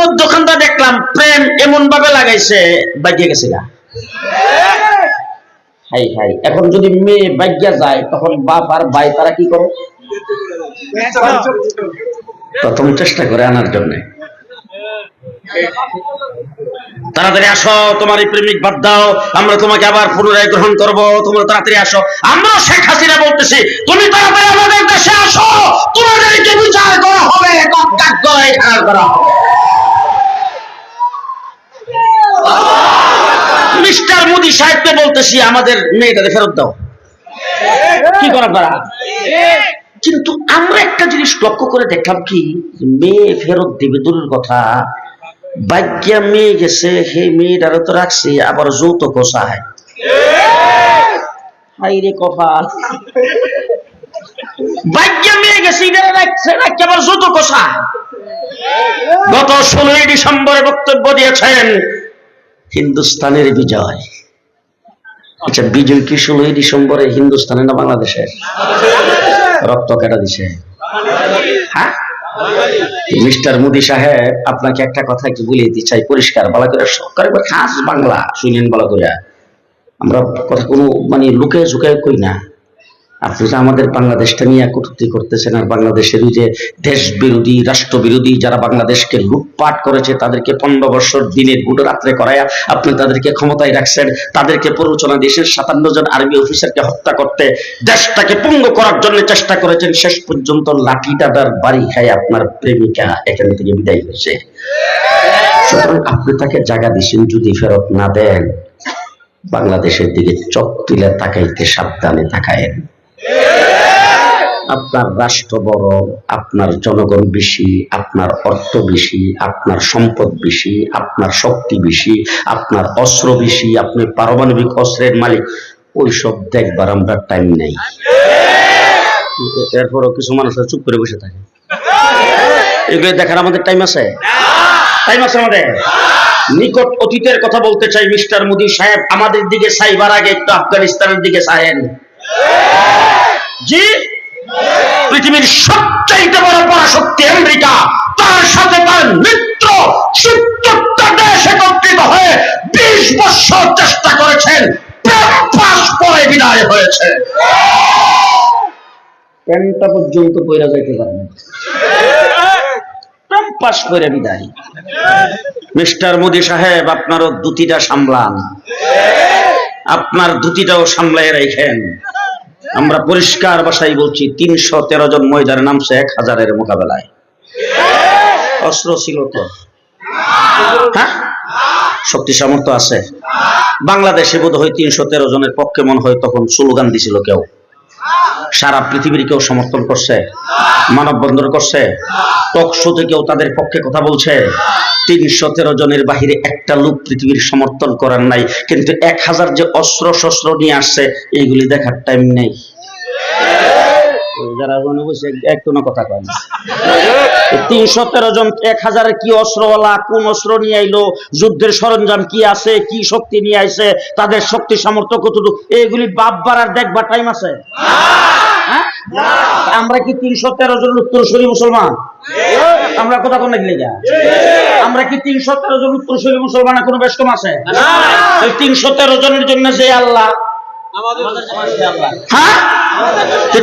মধ্যখানটা দেখলাম, প্রেম এমন ভাবে লাগাইছে বাজিয়ে গেছে গা হাই হাই, এখন যদি মেয়ে বাজ্ঞা যায়, তখন বাপ আর ভাই, তারা কি করে? প্রথম চেষ্টা করে আনার জন্য। তাড়াতাড়ি আসো, তোমার এই প্রেমিক বাদ দাও, আমরা তোমাকে আবার পুনরায় গ্রহণ করব, তোমরা তাড়াতাড়ি আসো। আমরা শেখ হাসিনা বলতেছি, তুমি তাড়াতাড়ি আমাদের দেশে আসো, তোমাদেরকে বিচার করা হবে করা হবে। মোদি সাহেবকে বলতেছি, আমাদের মেয়েটাকে ফেরত দাও। কি করা পারা কিন্তু আমরা একটা জিনিস লক্ষ্য করে দেখলাম কি মেয়ে ফেরত দিবে দূরের কথা। বাগ্যা মেয়ে গেছে সেই মেয়েটারে তো রাখছি, আবার যৌতুক চায়। হাই রে কপাল। বাগ্যা মেয়ে গেছে রাখছে রাখছে, আবার গত ষোলোই ডিসেম্বরে বক্তব্য দিয়েছেন, হিন্দুস্তানের বিজয়। আচ্ছা বিজয় কি ষোলোই ডিসেম্বরে হিন্দুস্তানে না বাংলাদেশে? রক্ত কেটা দিছে। হ্যাঁ? মিস্টার মোদি সাহেব, আপনাকে একটা কথা কি বলে দিতে চাই পরিষ্কার বলা করে সরকার খাস বাংলা, শুনেন বলা করে। আমরা কথা কোনো মানে লুকে ঝুঁকে কই না। আপনি তো আমাদের বাংলাদেশটা নিয়ে কটূক্তি করতেছেন আর বাংলাদেশের ওই যে দেশ বিরোধী রাষ্ট্র বিরোধী যারা বাংলাদেশকে লুটপাট করেছে, তাদেরকে পনেরো বছর দিনের বুটো রাত্রে করায় আপনি তাদেরকে ক্ষমতায় রাখছেন, তাদেরকে প্ররোচনা দেশের সাতান্ন জন আর্মি অফিসারকে হত্যা করতে দেশটাকে পঙ্গ করার জন্য চেষ্টা করেছেন, শেষ পর্যন্ত লাঠি দাদার বাড়ি খায় আপনার প্রেমিকা, এখান থেকে বিদায় হয়েছে। সুতরাং আপনি তাকে জায়গা দিচ্ছেন যদি ফেরত না দেন, বাংলাদেশের দিকে চোখ তুলে তাকাইতে সাবধানে তাকায়েন। আপনার রাষ্ট্র বড়, আপনার জনগণ বেশি, আপনার অর্থ বেশি, আপনার সম্পদ বেশি, আপনার শক্তি বেশি, আপনার অস্ত্র বেশি আপনি পারমাণবিক অস্ত্রের মালিক, ওইসব দেখবার আমরা টাইম নেই। এরপরও কিছু মানুষ চুপ করে বসে থাকে। এগুলো দেখার আমাদের টাইম আছে? টাইম আছে আমাদের। নিকট অতীতের কথা বলতে চাই, মিস্টার মোদি সাহেব, আমাদের দিকে সাইবার আগে একটু আফগানিস্তানের দিকে চায়েন। জি? পৃথিবীর সবচাইতে বড় পরাশক্তি আমেরিকা, তার সাথে তার মিত্র সত্তরটা দেশ একত্রিত হয়ে বিশ বছর চেষ্টা করেছেন করে বিদায় হয়েছে। প্যান্টটা পর্যন্ত পয়রা যাইতে পারে পাস করে বিদায়। মিস্টার মোদি সাহেব, আপনারও দুটিটা সামলান। আপনার দুটিটাও সামলাই রাখেন আমরা পরিষ্কার ভাষায় বলছি, তিনশো তেরো জন মহিলার নামছে এক হাজারের মোকাবেলায়। অস্ত্র ছিল তো। হ্যাঁ? শক্তি সামর্থ্য আছে। বাংলাদেশে বোধ হয় তিনশো তেরো জনের পক্ষে মনে হয় তখন স্লোগান দিছিল কেউ। সারা পৃথিবীর কেউ সমর্থন করছে? মানববন্ধন করছে? টক শোতে কেউ তাদের পক্ষে কথা বলছে। তিনশো তেরো জনের বাহিরে একটা লোক পৃথিবীর সমর্থন করার নাই, কিন্তু এক হাজার যে অস্ত্র শস্ত্র নিয়ে আসছে, এইগুলি দেখার টাইম নেই। যারা বসে কথা কয় তিনশো তেরো জন, এক কি অস্ত্রওয়ালা, কোন অস্ত্র নিয়ে আইলো, যুদ্ধের সরঞ্জাম কি আছে, কি শক্তি নিয়ে আইছে, তাদের শক্তি সামর্থ্য কতটুকু, এইগুলি বাপ বাড়ার দেখবার টাইম আছে? আমরা কি তিনশো তেরো জন উত্তরসূরি মুসলমান? আমরা কথা কোন আমরা কি তিনশো তেরো জন উত্তরসূরি মুসলমানের কোনো বেশ আছে তিনশো তেরো জনের জন্য যে আল্লাহ হ্যাঁ?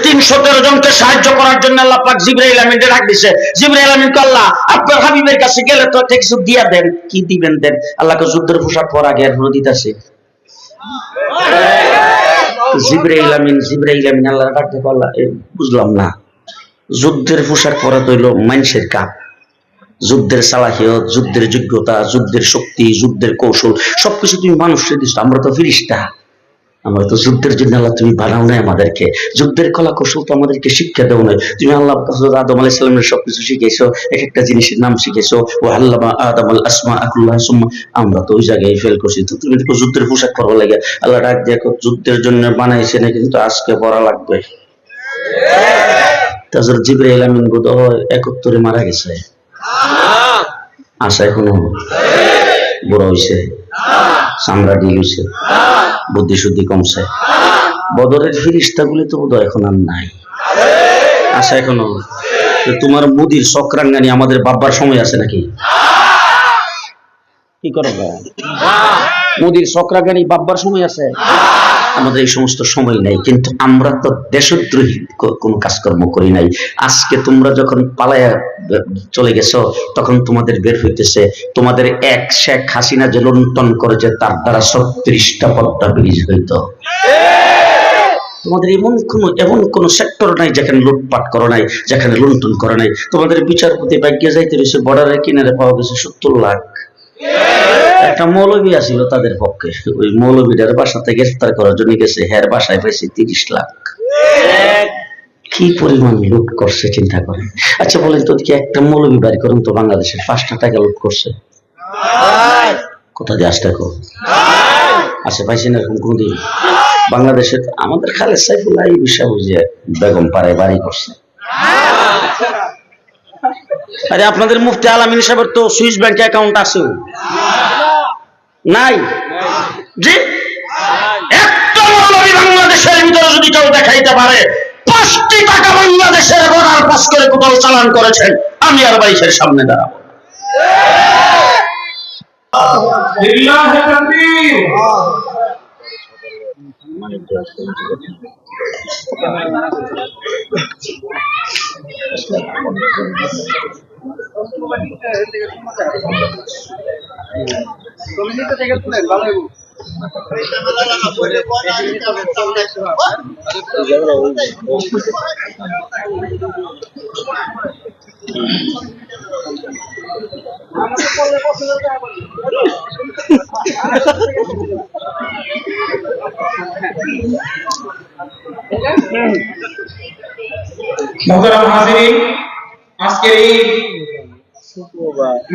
তিনশো তেরো জনকে সাহায্য করার জন্য আল্লাহ পাক জিব্রাইল আমিনকে ডাক দিছে। জিব্রাইল আমিন আল্লাহ, আপনার হাবিবের কাছে গেলে তো একটা কিছু দিয়া দেন, কি দিবেন দেন? আল্লাহকে যুদ্ধের পোশাক পরা গে এরপরে দিতেছে। জিব্রাইল আমিন জিব্রাইল আমিন আল্লাহ ডাক পারলা বুঝলাম না। যুদ্ধের পোশাক পরা তো হইল মানুষের কাপ। যুদ্ধের সালাহিয়ত যুদ্ধের যোগ্যতা যুদ্ধের শক্তি যুদ্ধের কৌশল সবকিছু তুমি মানুষকে দিচ্ছ আমরা তো ফিরিস্তা। আমরা তো যুদ্ধের জন্য আল্লাহ তুমি বানাও নাই আমাদেরকে। যুদ্ধের কলা কৌশল তো আমাদেরকে শিক্ষা দেও নাই। তুমি আল্লাহ আদম আলাইহিস সালামের সবকিছু শিখেছো এক একটা জিনিসের নাম শিখেছো ও আল্লামা আদম আল আসমা আকুল্লাহ সুম্মা। আমরা তো ওই জায়গায় ফেল করছি, তো তুমি তো যুদ্ধের পোশাক পরা লাগে আল্লাহ ডাক দেখো যুদ্ধের জন্য বানাইছে না কিন্তু আজকে পড়া লাগবে। তাজর জিব্রাইল আমিন বোধ একাত্তরে মারা গেছে। আশা এখনও বড় হইছে। চামড়া ডিল হইছে বুদ্ধি শুদ্ধি কমছে। বদরের ফিরিস্তা গুলি তো বোধ এখন আর নাই। আশা এখনও। তোমার মুদির চক্রাঙ্গানি আমাদের বাব্বার সময় আছে নাকি? কি করো মোদির চক্রাঙ্গানি বাব্বার সময় আছে আমাদের এই সমস্ত সময় নাই, কিন্তু আমরা তো দেশদ্রোহী কোনো কাজকর্ম করি নাই। আজকে তোমরা যখন পালায়া চলে গেছো, তখন তোমাদের বের হইতেছে, তোমাদের এক শেখ হাসিনা যে লুণ্ঠন করেছে, তার দ্বারা ছত্রিশটা পদ্মা ব্রিজ হইতো। তোমাদের এমন কোন এমন কোন সেক্টর নাই যেখানে লুটপাট করো নাই, যেখানে লুণ্ঠন করে নাই। তোমাদের বিচারপতি ভাগ্যে যাইতে রয়েছে, বর্ডারের কিনারে পাওয়া গেছে সত্তর লাখ। একটা মৌলবী আসিল তাদের পক্ষে। ওই মৌলবীটার বাসাতে গ্রেফতার করার জন্য গেছে। হের বাসায় পাইছে তিরিশ লাখ। কি পরিমাণ লুট করছে, চিন্তা করেন। আচ্ছা বলেন তো, কি একটা মৌলবী বাড়ি করুন তো বাংলাদেশে পাঁচটা টাকা লুট করছে? কোথা দিয়ে আসতে কো আসে পাইছেন এরকম কোনদিন? বাংলাদেশে আমাদের খালেদ সাইফুল্লাহ এই বিষয় বুঝে বেগম পাড়ায় বাড়ি করছে। আরে আপনাদের মুফতি আলামিন সাহেবের তো সুইস ব্যাংকে অ্যাকাউন্ট আছে। নাই? জি? একটা মৌলবী বাংলাদেশের ভিতরে যদি কেউ দেখাইতে পারে, পাঁচটি টাকা বাংলাদেশের গোড়ার পাশ করে কোথাও চালান করেছেন, আমি আর বাইশের সামনে দাঁড়াবো। লিল্লাহে তাকবীর আমাদের মোহতারাম হাজিরিন, আজকের এই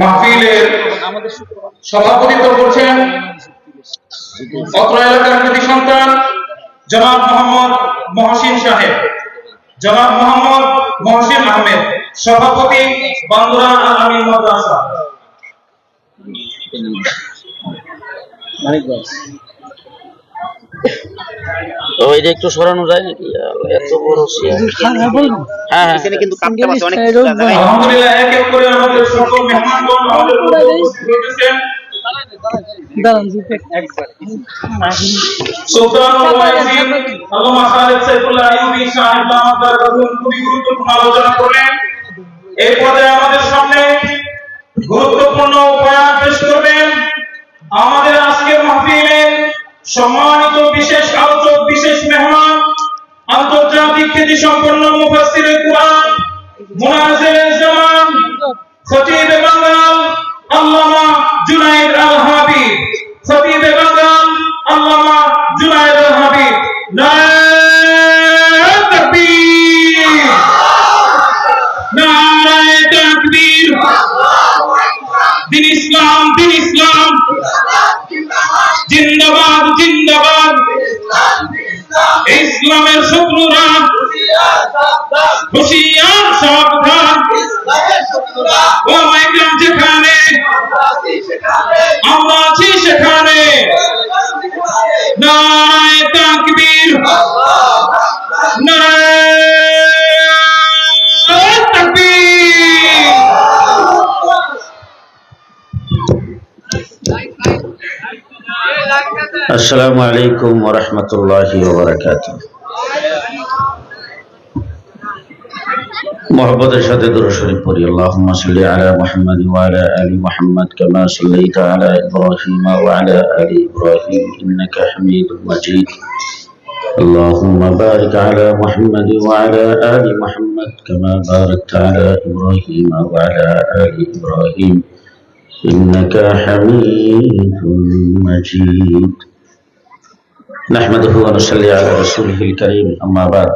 মাহফিলের সভাপতিত্ব করছেন অত্র এলাকার কৃতি সন্তান, জনাব মোহাম্মদ মহসিন সাহেব। জনাব মোহাম্মদ মহসিন আহমেদ, সভাপতি বান্দুরা আল আমিন মাদ্রাসা ওইটা একটু সরানো যায় নাকি? এত বড় হ্যাঁ এখানে কিন্তু কাপটা আছে অনেক জিনিসটা কিছু এরকম জায়গায়। আলহামদুলিল্লাহ এক এক করে আমাদের সকল মেহমানগণ গুরুত্বপূর্ণ আলোচনা করলেন। এই পর্যায়ে আমাদের সামনে গুরুত্বপূর্ণ বয়ান পেশ করবেন। আমাদের আজকের মাহফিলে সম্মানিত বিশেষ আলোচক বিশেষ মেহমান আন্তর্জাতিক খ্যাতি সম্পন্ন মুফাসসিরে কুরআন মুনাজিরে জামান খতিব বাঙ্গাল শত্রুরা। হুশিয়ার সাবধান। ও মাইগ্রাম যেখানে। আমরা আছি সেখানে। নারায় তাকবীর। নারায় তাকবীর। আসসালামু আলাইকুম ওয়া রাহমাতুল্লাহি ওয়া বারাকাতুহু। মোহাম্মদের সাথে দরুদ শরীফ পড়ি আল্লাহুম্মা সাল্লি আলা মুহাম্মাদ ওয়া আলা আলি মুহাম্মাদ কামা সাল্লাইতা আলা ইব্রাহিম ওয়া আলা আলি ইব্রাহিম ইন্নাকা হামিদুম মাজিদ اللهم بارك على محمد وعلى آل محمد كما باركت على إبراهيم وعلى آل إبراهيم إنك حميد مجيد نحمده ونصلي على رسوله الكريم أما بعد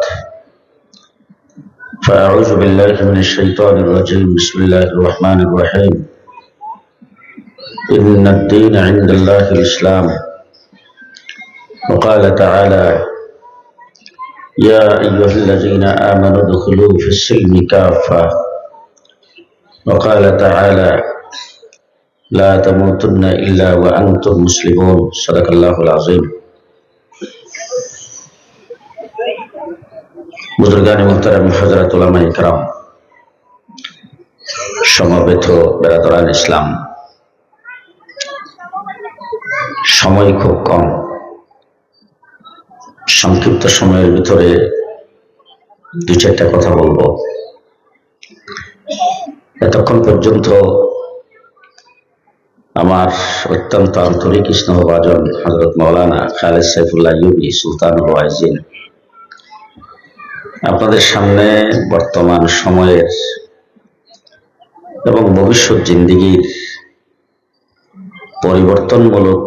فأعوذ بالله من الشيطان الرجيم. بسم الله الرحمن الرحيم. إن الدين عند الله الإسلام. وقال تعالى يا أيها الذين آمنوا ادخلوا في السلم كافة. وقال تعالى لا تموتن إلا وأنتم مسلمون. صدق الله العظيم. বুজুর্গানি মুহতারাম হজরত উলামা ইকরাম, সমবেত বেরাদরাল ইসলাম। সময় খুব কম। সংক্ষিপ্ত সময়ের ভিতরে দু চারটা কথা বলব। এতক্ষণ পর্যন্ত আমার অত্যন্ত আন্তরিক স্নেহভাজন হজরত মৌলানা খালেদ সাইফুল্লাহ ইউবি সুলতান ওয়াইজিন আপনাদের সামনে বর্তমান সময়ের এবং ভবিষ্যৎ জিন্দিগির পরিবর্তনমূলক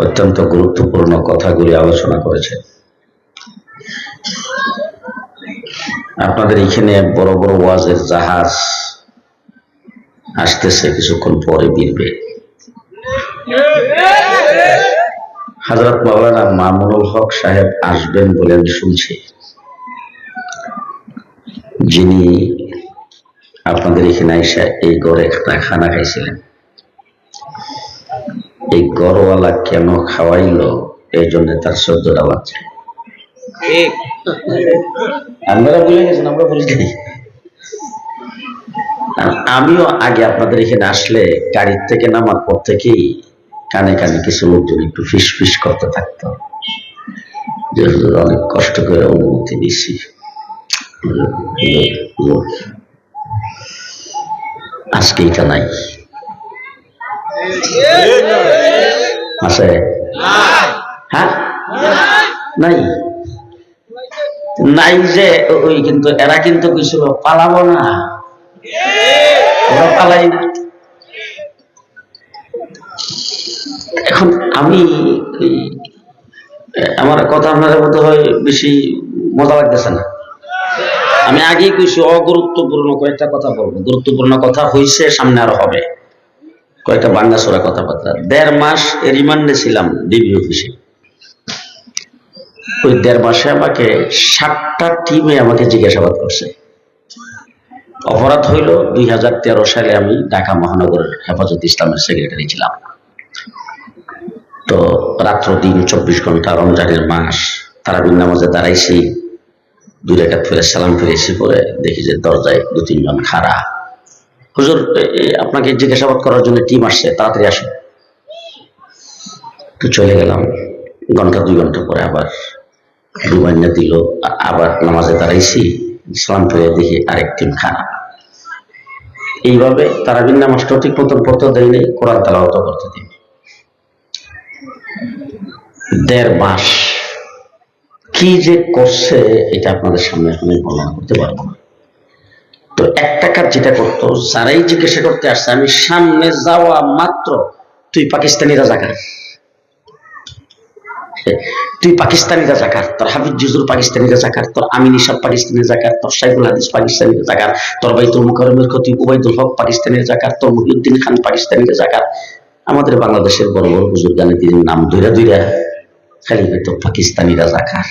অত্যন্ত গুরুত্বপূর্ণ কথাগুলি আলোচনা করেছেন আপনাদের এখানে বড় বড় ওয়াজের জাহাজ আসতেছে, কিছুক্ষণ পরে বিরবে। হাজরত মাওলানা মামুনুল হক সাহেব আসবেন বলে আমি শুনছি। যিনি আপনাদের এখানে এসে এই গড়ে খানা খাইছিলেন। এই গড়ওয়ালা কেন খাওয়াইলো? এই জন্য তার শ্রদ্ধা লাগছে। আপনারা ভুলে গেছেন, আমরা বলি। আমিও আগে আপনাদের এখানে আসলে গাড়ির থেকে নামার পর থেকেই কানে কানে কিছু লোকজন একটু ফিস ফিস করতে থাকতো। অনেক কষ্ট করে অনুমতি দিছি। আজকে এটা নাই। আছে হ্যাঁ? নাই। নাই যে, ওই কিন্তু, এরা কিন্তু কিছু পালাবো না। পালাই না। এখন আমি আমার কথা আপনাদের মধ্যে হয় বেশি মজা লাগতেছে না। আমি আগেই কইছি, অগুরুত্বপূর্ণ কয়েকটা কথা বলব। গুরুত্বপূর্ণ কথা হইছে, সামনে আরও হবে। কয়েকটা বাঙ্গাসোরা কথাবার্তা। দেড় মাস রিমান্ডে ছিলাম ডিবি অফিসে। ওই দেড় মাসে আমাকে সাতটা টিমে আমাকে জিজ্ঞাসাবাদ করছে। অপরাধ হইল দুই সালে আমি ঢাকা মহানগরের হেফাজত ইসলামের সেক্রেটারি ছিলাম। তো রাত্র দিন চব্বিশ ঘণ্টা রমজানের মাস তারাবিন নামাজে দাঁড়াইছি, দুই রেখাত ফিরে সালাম ফিরেছি পরে দেখি যে দরজায় দু তিনজন খাড়া। হুজুর আপনাকে জিজ্ঞাসাবাদ করার জন্য টিম আসছে, তাড়াতাড়ি আসুন। তো চলে গেলাম। ঘণ্টা দুই ঘণ্টা পরে আবার ডুবাইনা দিল আবার নামাজে দাঁড়াইছি, সালাম ফিরে দেখি আরেক টিম খাড়া। এইভাবে তারাবিন নামাজটা ঠিক মতন পড়তে দেয়নি, কোরআন তালাওয়াত করতে দিন দেড় মাস। কি যে করছে এটা আপনাদের সামনে আমি বর্ণনা করতে পারব না। তো একটা কাজ যেটা করতো, যারাই জিজ্ঞাসা করতে আসছে, আমি সামনে যাওয়া মাত্র তুই পাকিস্তানি রাজাকার। তুই পাকিস্তানি রাজাকার, তোর হাফিজ জুজুর পাকিস্তানি রাজাকার, তোর আমিন ইসাব পাকিস্তানি রাজাকার, তোর সাইফুল হাদিস পাকিস্তানি রাজাকার, তোর বাইতুল মুকরমের খতিব উবাইদুল হক পাকিস্তানি রাজাকার, তোর মহিউদ্দিন খান পাকিস্তানি রাজাকার। আমাদের বাংলাদেশের বড় বড় হুজুর গানে তিনি নাম ধইরা ধইরা খালি হয়তো পাকিস্তানি রাজাকার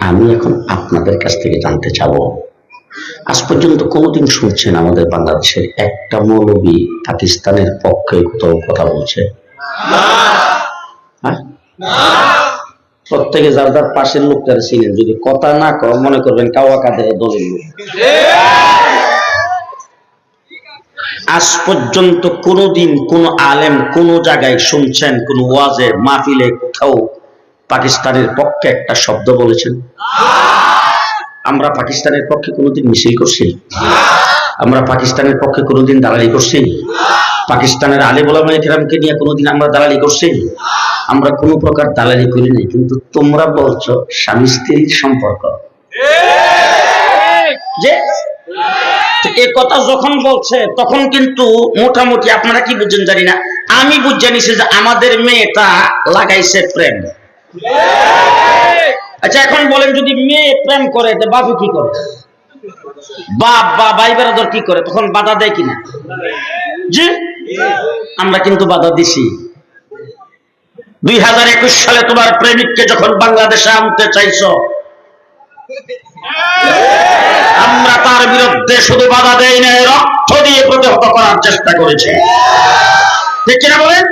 আমি এখন আপনাদের কাছ থেকে জানতে চাব, আজ পর্যন্ত কোনোদিন শুনছেন আমাদের বাংলাদেশের একটা মৌলবী পাকিস্তানের পক্ষে কোথাও কথা বলছে? হ্যাঁ? প্রত্যেকে যার যার পাশের লোকটার ছিলেন যদি কথা না কর মনে করবেন কাওয়া কাদের দলের লোক আজ পর্যন্ত কোনোদিন কোন আলেম কোন জায়গায় শুনছেন কোন ওয়াজে মাহফিলে কোথাও পাকিস্তানের পক্ষে একটা শব্দ বলেছেন? আমরা পাকিস্তানের পক্ষে কোনোদিন মিছিল করছি আমরা পাকিস্তানের পক্ষে কোনোদিন দালালি করছি পাকিস্তানের আলে বলামা একরামকে নিয়ে কোনোদিন আমরা দালালি করছি আমরা কোনো প্রকার দালালি করি নাই কিন্তু তোমরা বলছো স্বামী স্ত্রীর সম্পর্ক যে এ কথা যখন বলছে, তখন কিন্তু মোটামুটি আপনারা কি বুঝছেন জানি না। আমি বুঝে নিছি যে আমাদের মেয়েটা লাগাইছে প্রেম। আচ্ছা এখন বলেন, যদি মেয়ে প্রেম করে, তো বাপু কি করে? বাপ, বা ভাই বেড়াদর কি করে? তখন বাধা দেয় কিনা? জি? আমরা কিন্তু বাধা দিছি। দুই হাজার একুশ সালে তোমার প্রেমিককে যখন বাংলাদেশে আনতে চাইছো আমরা তার বিরুদ্ধে শুধু বাধা দেয় না রক্ত দিয়ে প্রতিহত করার চেষ্টা করেছি। ঠিক কিনা বলেন?